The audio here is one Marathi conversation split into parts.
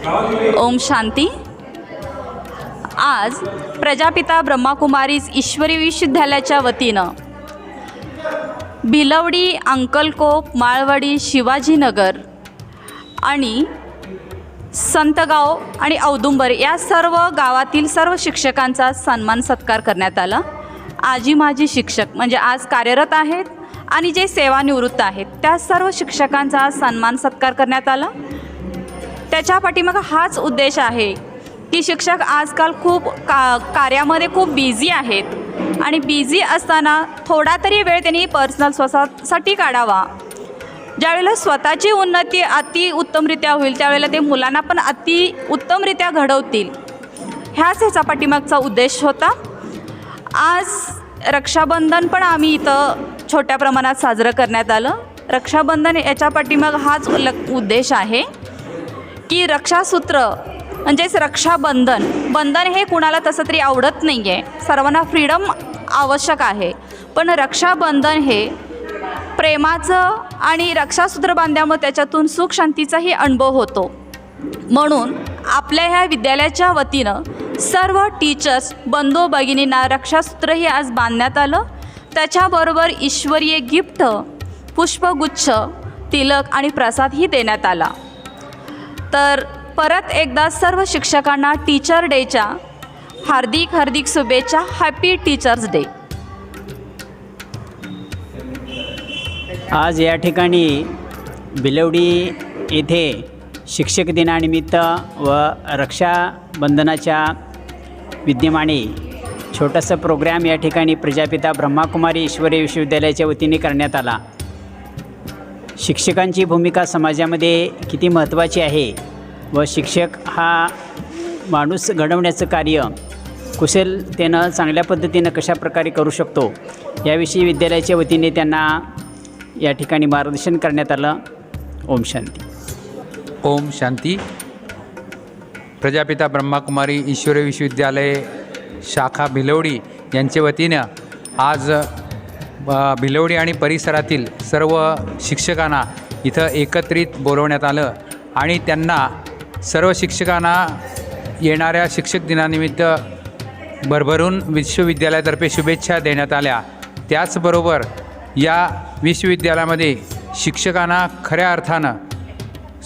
ओम शांती. आज प्रजापिता ब्रह्माकुमारीज ईश्वरी विश्वविद्यालयाच्या वतीनं भिलवडी अंकलकोप माळवाडी शिवाजीनगर आणि संतगाव आणि औदुंबर या सर्व गावातील सर्व शिक्षकांचा सन्मान सत्कार करण्यात आला. आजी माझी शिक्षक म्हणजे आज कार्यरत आहेत आणि जे सेवानिवृत्त आहेत त्या सर्व शिक्षकांचा सन्मान सत्कार करण्यात आला. त्याच्या पाठीमागं हाच उद्देश आहे की शिक्षक आजकाल खूप का कार्यामध्ये खूप बिझी आहेत. आणि बिझी असताना थोडा तरी वेळ त्यांनी पर्सनल स्वतःसाठी काढावा. ज्यावेळेला स्वतःची उन्नती अति उत्तमरित्या होईल त्यावेळेला ते मुलांना पण अति उत्तमरित्या घडवतील. ह्याच ह्याचा पाठीमागचा उद्देश होता. आज रक्षाबंधन पण आम्ही इथं छोट्या प्रमाणात साजरं करण्यात आलं. रक्षाबंधन याच्या पाठीमाग हाच ल उद्देश आहे. की रक्षासूत्र म्हणजेच रक्षाबंधन. बंधन हे कुणाला तसं तरी आवडत नाही आहे सर्वांना फ्रीडम आवश्यक आहे. पण रक्षाबंधन हे प्रेमाचं आणि रक्षासूत्र बांधल्यामुळे त्याच्यातून सुख शांतीचाही अनुभव होतो. म्हणून आपल्या ह्या विद्यालयाच्या वतीनं सर्व टीचर्स बंधू भगिनींना रक्षासूत्रही आज बांधण्यात आलं. त्याच्याबरोबर ईश्वरीय गिफ्ट पुष्पगुच्छ तिलक आणि प्रसादही देण्यात आला. तर परत एकदा सर्व शिक्षकांना टीचर डेच्या हार्दिक हार्दिक शुभेच्छा. हॅपी टीचर्स डे आज या ठिकाणी बिलवडी येथे शिक्षक दिनानिमित्त व रक्षाबंधनाच्या विद्यमाने छोटंसं प्रोग्रॅम या ठिकाणी प्रजापिता ब्रह्माकुमारी ईश्वरी विश्वविद्यालयाच्या वतीने करण्यात आला. शिक्षकांची भूमिका समाजामध्ये किती महत्त्वाची आहे व शिक्षक हा माणूस घडवण्याचं कार्य कुशलतेनं चांगल्या पद्धतीनं कशा प्रकारे करू शकतो याविषयी विद्यालयाच्या वतीने त्यांना या ठिकाणी मार्गदर्शन करण्यात आलं. ओम शांती. ओम शांती. प्रजापिता ब्रह्माकुमारी ईश्वरी विश्वविद्यालय शाखा भिलवडी यांच्या वतीनं आज भिलवडी आणि परिसरातील सर्व शिक्षकांना इथं एकत्रित बोलवण्यात आलं आणि त्यांना सर्व शिक्षकांना येणाऱ्या शिक्षक दिनानिमित्त भरभरून विश्वविद्यालयातर्फे शुभेच्छा देण्यात आल्या. त्याचबरोबर या विश्वविद्यालयामध्ये शिक्षकांना खऱ्या अर्थानं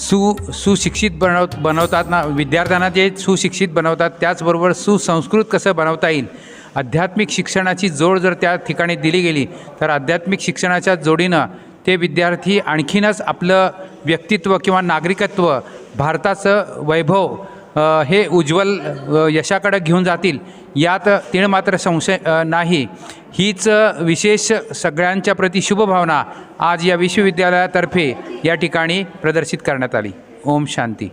सु सुशिक्षित बनव बनवतात ना विद्यार्थ्यांना जे सुशिक्षित बनवतात त्याचबरोबर सुसंस्कृत कसं बनवता येईल आध्यात्मिक शिक्षणाची जोड जर त्या ठिकाणी दिली गेली तर आध्यात्मिक शिक्षणाच्या जोडीनं ते विद्यार्थी आणखीनच आपलं व्यक्तित्व किंवा नागरिकत्व भारताचं वैभव हे उज्ज्वल यशाकडे घेऊन जातील यात तिळमात्र संशय नाही. हीच विशेष सगळ्यांच्या प्रति शुभभावना आज या विश्वविद्यालयातर्फे या ठिकाणी प्रदर्शित करण्यात आली. ओम शांती.